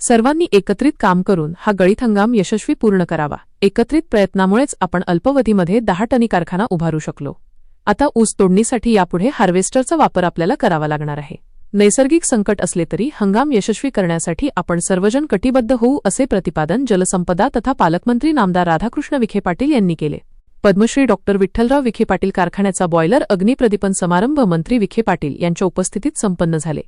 सर्वांनी एकत्रित काम करून हा गळीत हंगाम यशस्वी पूर्ण करावा. एकत्रित प्रयत्नामुळेच आपण अल्पवधीमध्ये दहा टनी कारखाना उभारू शकलो. आता ऊस तोडणीसाठी यापुढे हार्वेस्टरचा वापर आपल्याला करावा लागणार आहे. नैसर्गिक संकट असले तरी हंगाम यशस्वी करण्यासाठी आपण सर्वजण कटिबद्ध होऊ असे प्रतिपादन जलसंपदा तथा पालकमंत्री नामदार राधाकृष्ण विखे पाटील यांनी केले. पद्मश्री डॉक्टर विठ्ठलराव विखे पाटील कारखान्याचा बॉयलर अग्निप्रदीपन समारंभ मंत्री विखे पाटील यांच्या उपस्थितीत संपन्न झाले.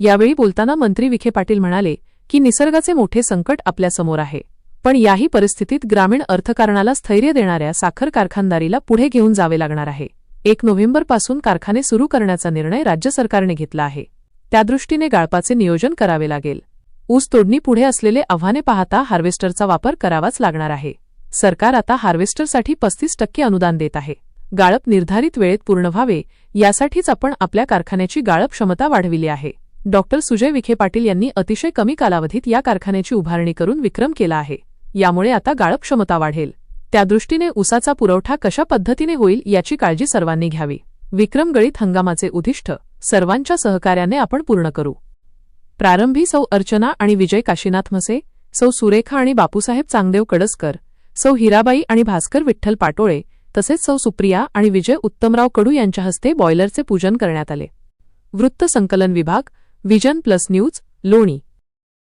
यावेळी बोलताना मंत्री विखे पाटील म्हणाले की निसर्गाचे मोठे संकट आपल्यासमोर आहे. पण याही परिस्थितीत ग्रामीण अर्थकारणाला स्थैर्य देणाऱ्या साखर कारखानदारीला पुढे घेऊन जावे लागणार आहे. एक नोव्हेंबरपासून कारखाने सुरू करण्याचा निर्णय राज्य सरकारने घेतला आहे. त्यादृष्टीने गाळपाचे नियोजन करावे लागेल. ऊस तोडणी पुढे असलेले आव्हाने पाहता हार्वेस्टरचा वापर करावाच लागणार आहे. सरकार आता हार्वेस्टरसाठी पस्तीस टक्के अनुदान देत आहे. गाळप निर्धारित वेळेत पूर्ण व्हावे यासाठीच आपण आपल्या कारखान्याची गाळप क्षमता वाढविली आहे. डॉक्टर सुजय विखे पाटील यांनी अतिशय कमी कालावधीत या कारखान्याची उभारणी करून विक्रम केला आहे. यामुळे आता गाळप क्षमता वाढेल. त्यादृष्टीने ऊसाचा पुरवठा कशा पद्धतीने होईल याची काळजी सर्वांनी घ्यावी. विक्रमगळीत हंगामाचे उद्दिष्ट सर्वांच्या सहकार्याने आपण पूर्ण करू. प्रारंभी सौ अर्चना आणि विजय काशीनाथ मसे सौ सुरेखा आणि बापूसाहेब चांगदेव कडसकर सौ हिराबाई आणि भास्कर विठ्ठल पाटोळे तसेच सौ सुप्रिया आणि विजय उत्तमराव कडू यांच्या हस्ते बॉयलरचे पूजन करण्यात आले. वृत्त संकलन विभाग विजन प्लस न्यूज लोणी.